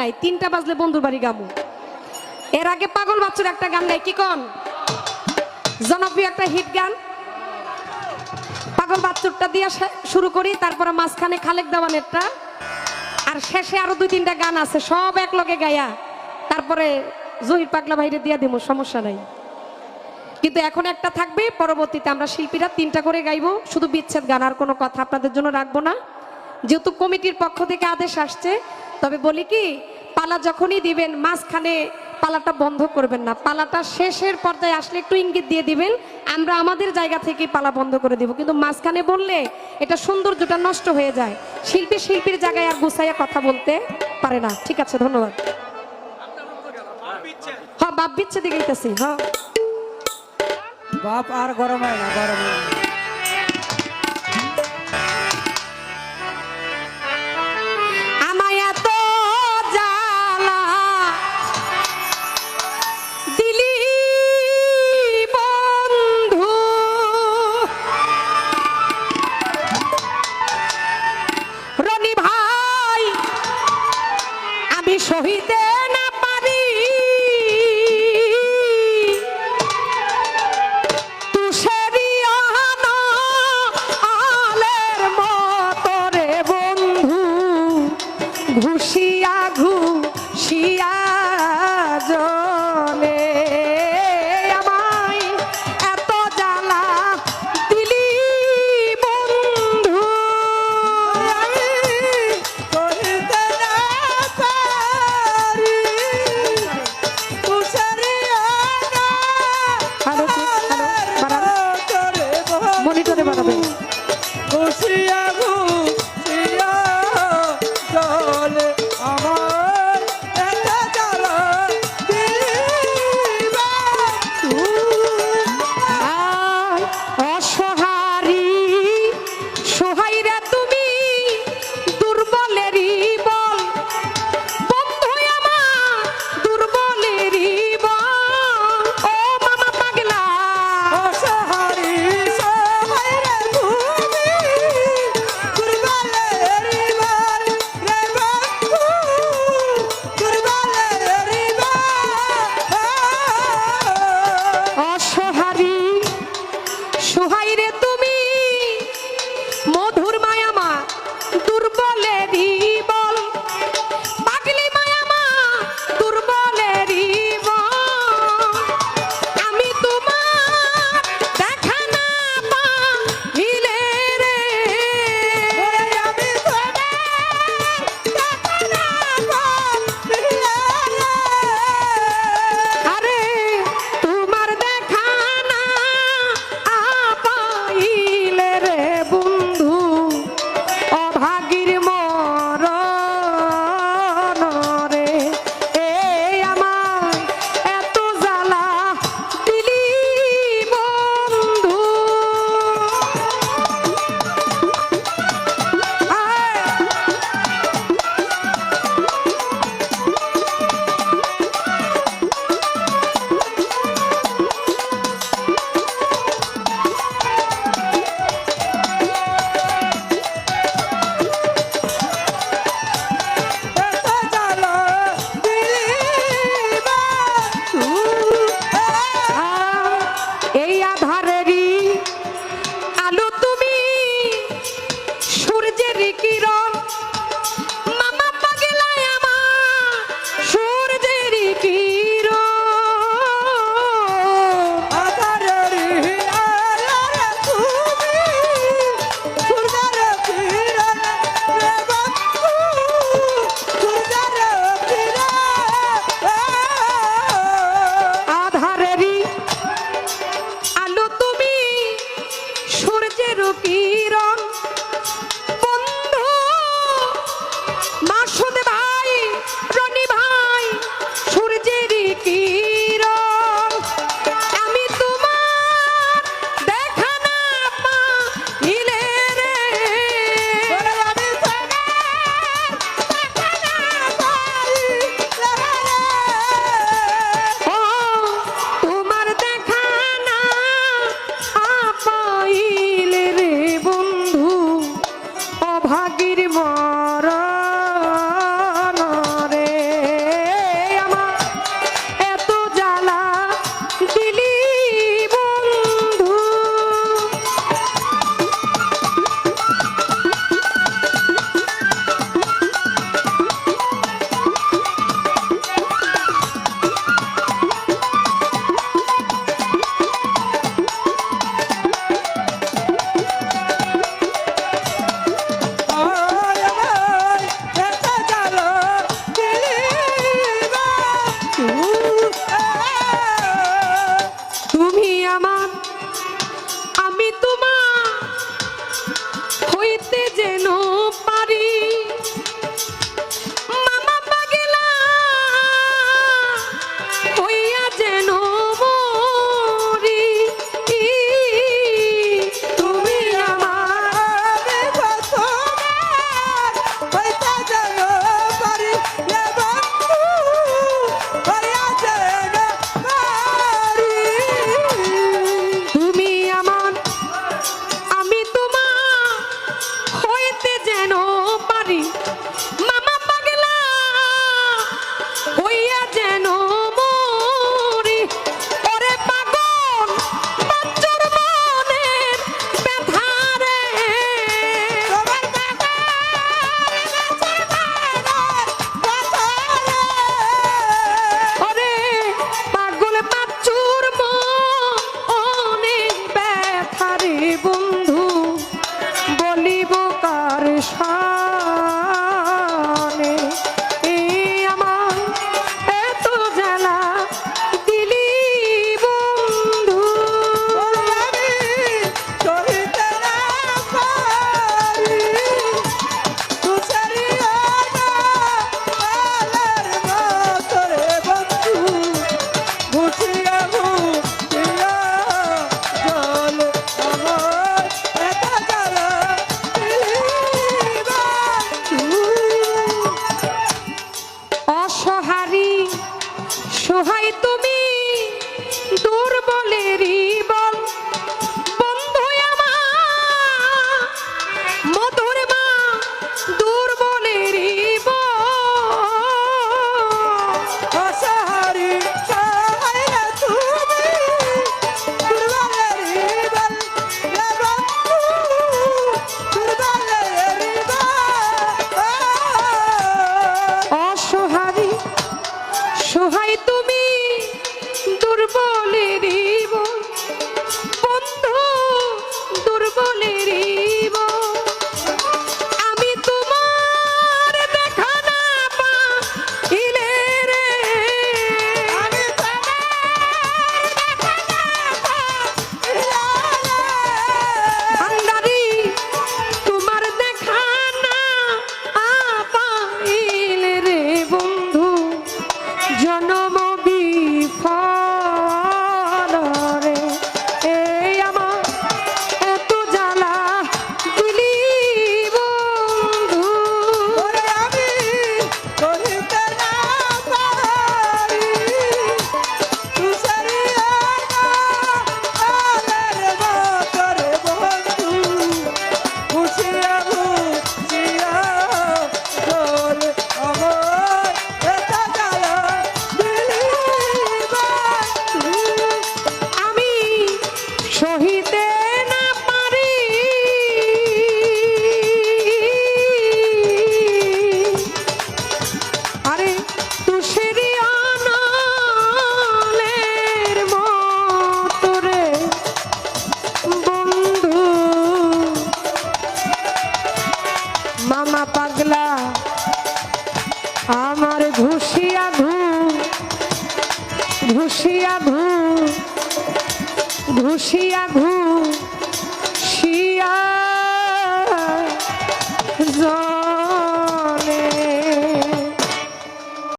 নাই, তিনটা বাজলে বন্ধুর বাড়ি গামু। এর আগে পাগল বাচ্চার একটা গান গাই কি কন? জনপ্রিয় একটা হিট গান। পাগল বাচ্চুরটা দিয়ে শুরু করি, তারপরে মাঝখানে খালেক দেওয়ানেরটা। আর শেষে আরও দুই তিনটা গান আছে, সব এক লগে গায়া। তারপরে জহির পাগলা ভাইরে দিয়ে দিব সমস্যা নাই। কিন্তু এখন একটা থাকবে, পরবর্তীতে আমরা শিল্পীরা তিনটা করে গাইবো। শুধু বিচ্ছেদ গান, আর কোনো কথা আপনাদের জন্য রাখব না। যেহেতু কমিটির পক্ষ থেকে আদেশ আসছে তবে বলি কি, পালা যখনই দিবেন, মাঝখানে পালাটা বন্ধ করবেন না। পালাটা শেষের পর্যায়ে আসলে একটু ইঙ্গিত দিয়ে দিবেন, আমরা আমাদের জায়গা থেকে পালা বন্ধ করে দিব। কিন্তু মাঝখানে বললে এটা সৌন্দর্যটা নষ্ট হয়ে যায়। শিল্পী শিল্পীর জায়গায় আর গুছাইয়া কথা বলতে পারে না। ঠিক আছে, ধন্যবাদ। হ্যাঁ বাপ বিচ্ছে দিকে হ্যাঁ। বাপ আর গরম হয় না, গরম হয় না। ঘুষিয়া ঘুষিয়া জলে ঘুষিয়া ভূ ঘুষিয়া ভূ শিয়া